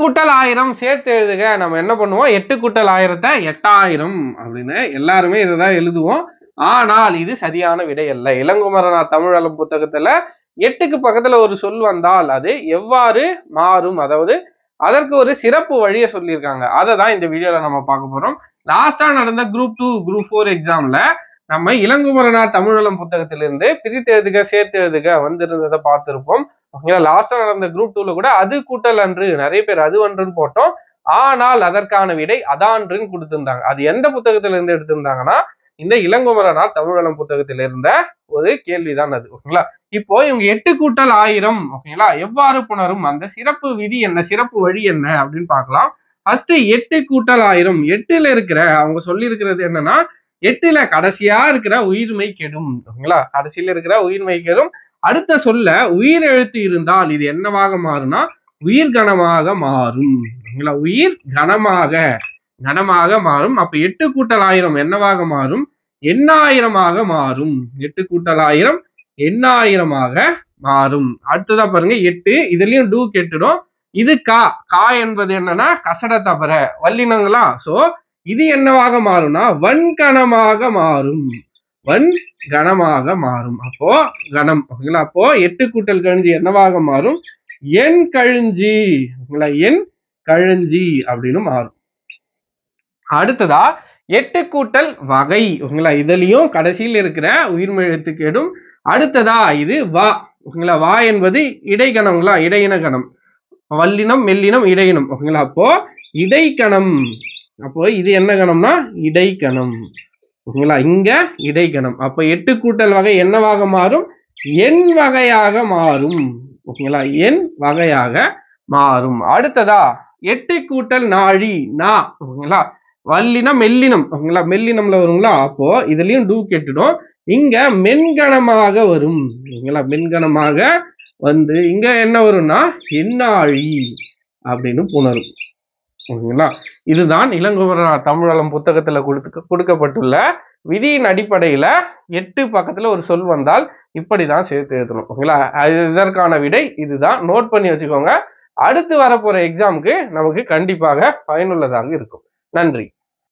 கூட்டல் ஆயிரம் சேர்த்து எழுதுக. நம்ம என்ன பண்ணுவோம்? எட்டு கூட்டல் ஆயிரத்தை எட்டாயிரம் அப்படின்னு எல்லாருமே இதுதான் எழுதுவோம். ஆனால் இது சரியான விடை அல்ல இளங்குமரனா தமிழலம் புத்தகத்துல எட்டுக்கு பக்கத்துல ஒரு சொல் வந்தால் அது எவ்வாறு மாறும்? அதாவது அதற்கு ஒரு சிறப்பு வழியை சொல்லியிருக்காங்க. அதை தான் இந்த வீடியோல நம்ம பார்க்க போறோம். லாஸ்டா நடந்த குரூப் டூ குரூப் ஃபோர் எக்ஸாம்ல நம்ம இளங்குமரனார் தமிழலம் புத்தகத்திலிருந்து பிரித்து எழுதுக சேர்த்து எழுதுக வந்திருந்ததை பார்த்திருப்போம். ஓகேங்களா லாஸ்டா நடந்த குரூப் டூல கூட அது கூட்டல் அன்று நிறைய பேர் அது அன்றுன்னு போட்டோம். ஆனால் அதற்கான விடை அதான்றுன்னு கொடுத்திருந்தாங்க. அது எந்த புத்தகத்துல இருந்து எடுத்திருந்தாங்கன்னா இந்த இளங்குமரனார் தமிழ்வளம் புத்தகத்தில் இருந்த ஒரு கேள்விதான் அது ஓகேங்களா? இப்போ இவங்க எட்டு கூட்டல் ஆயிரம் ஓகேங்களா? எவ்வாறு புணரும்? அந்த சிறப்பு விதி என்ன? சிறப்பு வழி என்ன? அப்படின்னு பார்க்கலாம். ஃபர்ஸ்ட் எட்டு கூட்டல் ஆயிரம். எட்டுல இருக்கிற அவங்க சொல்லி இருக்கிறது என்னன்னா எட்டுல கடைசியா இருக்கிற உயிர்மை கெடும் ஓகேங்களா? கடைசியில இருக்கிற உயிர்மை கெடும் அடுத்த சொல்ல உயிர் எழுத்து இருந்தால் இது என்னவாக மாறும்னா உயிர் கனமாக மாறும். உயிர் கனமாக கனமாக மாறும். அப்ப எட்டு கூட்டல் ஆயிரம் என்னவாக மாறும்? எண்ணாயிரமாக மாறும். எட்டு கூட்டல் ஆயிரம் எண்ணாயிரமாக மாறும். அடுத்ததா பாருங்க எட்டு. இதுலயும் டூ கெட்டுடும். இது கா. கா என்பது என்னன்னா கசட தபர வல்லினங்களா? சோ இது என்னவாக மாறும்னா வன்கணமாக மாறும். வன் கணமாக மாறும். அப்போ கணம் ஓகேங்களா? அப்போ எட்டு கூட்டல் கழிஞ்சி என்னவாக மாறும்? என் கழிஞ்சி ஓகேங்களா? என் கழிஞ்சி அப்படின்னு மாறும். அடுத்ததா எட்டு கூட்டல் வகை ஓகேங்களா? இதுலயும் கடைசியில் இருக்கிற உயிர்மை எழுத்துக்கேடும் அடுத்ததா இது வா ஓகேங்களா? வா என்பது இடைக்கணங்களா இடையின கணம். வல்லினம் மெல்லினம் இடையினம் ஓகேங்களா? அப்போ இடைக்கணம். அப்போ இது என்ன கணம்னா? இடைக்கணம். ஓகேங்களா இங்க இடைக்கணம். அப்போ எட்டு கூட்டல் வகை என்னவாக மாறும்? எண் வகையாக மாறும். ஓகேங்களா எண் வகையாக மாறும். அடுத்ததா எட்டு கூட்டல் நாழி நா. ஓகேங்களா வல்லினம் மெல்லினம். ஓகேங்களா மெல்லினம்ல வருங்களா? அப்போ இதுலயும் டூ கெட்டுடும். இங்க மென்கணமாக வரும். ஓகேங்களா மென்கணமாக வந்து இங்க என்ன வரும்னா என்னாழி அப்படின்னு புணரும். ஓகேங்களா? இதுதான் இளங்குமரனார் தமிழலம் புத்தகத்துல கொடுத்து கொடுக்கப்பட்டுள்ள விதியின் அடிப்படையில எட்டு பக்கத்துல ஒரு சொல் வந்தால் இப்படிதான் சேர்த்து எழுதணும். ஓகேங்களா? அது இதற்கான விடை இதுதான். நோட் பண்ணி வச்சுக்கோங்க. அடுத்து வரப்போற எக்ஸாமுக்கு நமக்கு கண்டிப்பாக பயனுள்ளதாக இருக்கும். நன்றி.